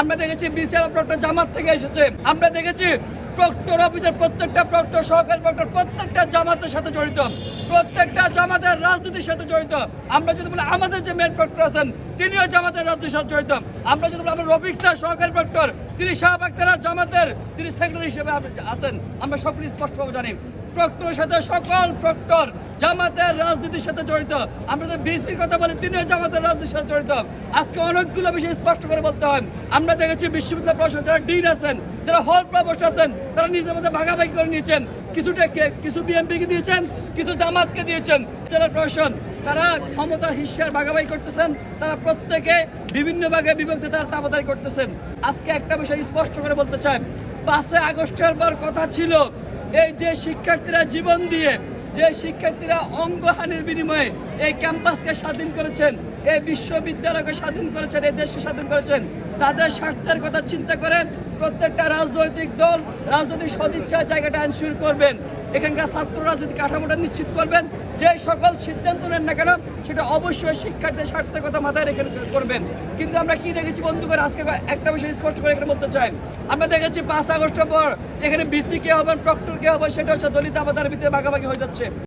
আমরা দেখেছি BCS proctor জামাত থেকে এসেছে। আমরা দেখেছি প্রক্টর অফিসের প্রত্যেকটা প্রক্টর সহকারী প্রক্টর প্রত্যেকটা জামাতের সাথে জড়িত। প্রত্যেকটা জামাতের রাজনীতির সাথে জড়িত। আমরা যদি বলি আমাদের যে মেন প্রক্টর আছেন, তিনিও জামাতের রাজনীতির সাথে জড়িত। আমরা যদি বলি আমরা রফিক স্যার, সহকারী প্রক্টর তিনি শাহ বাক্তারা জামাতের, তিনি সেক্রেটারি হিসেবে আছেন। আমরা সকলে স্পষ্টভাবে জানি প্রক্টরের সাথে সকল প্রক্টর জামাতের রাজনীতির সাথে জড়িত। আমরা যদি বিসির কথা বলি, তিনিও জামাতের রাজনীতির সাথে জড়িত। আজকে অনেকগুলো বিষয় স্পষ্ট করে বলতে হয়। আমরা দেখেছি বিশ্ববিদ্যালয় প্রশাসন যারা ডিন আছেন, যারা হল প্রভোস্ট আছেন, তারা নিজের মধ্যে ভাগাভাগি করে নিয়েছেন। কিছুটা কে- কিছু বিএনপিকে দিয়েছেন, কিছু জামাতকে দিয়েছেন। যারা প্রশাসন, তারা ক্ষমতার হিস্যার ভাগাভাগি করতেছেন। তারা প্রত্যেকে বিভিন্ন ভাগে বিভক্তি, তারা তাবাদারি করতেছেন। আজকে একটা বিষয় স্পষ্ট করে বলতে চাই। পাঁচে আগস্টের পর কথা ছিল এই যে শিক্ষার্থীরা জীবন দিয়ে যে শিক্ষার্থীরা অঙ্গহানির বিনিময়ে এই ক্যাম্পাসকে স্বাধীন করেছেন এই বিশ্ববিদ্যালয়কে স্বাধীন করেছেন এই দেশকে স্বাধীন করেছেন। তাদের স্বার্থের কথা চিন্তা করে প্রত্যেকটা রাজনৈতিক দল রাজনৈতিক সদিচ্ছায় জায়গাটা এনশিওর করবেন। এখানকার ছাত্র রাজনীতি কাঠামোটা নিশ্চিত করবেন, যে সকল সিদ্ধান্ত নেন না কেন, সেটা অবশ্যই শিক্ষার্থীর স্বার্থের কথা মাথায় রেখে করবেন। কিন্তু আমরা কি দেখেছি বন্ধু করে আজকে একটা বিষয় স্পষ্ট করে এখানে বলতে চাই। আমরা দেখেছি পাঁচ আগস্টের পর এখানে বিসি কে হবেন, প্রক্টর কে হবে সেটা হচ্ছে দলিত আবাদার ভিতরে ভাগাভাগি হয়ে যাচ্ছে।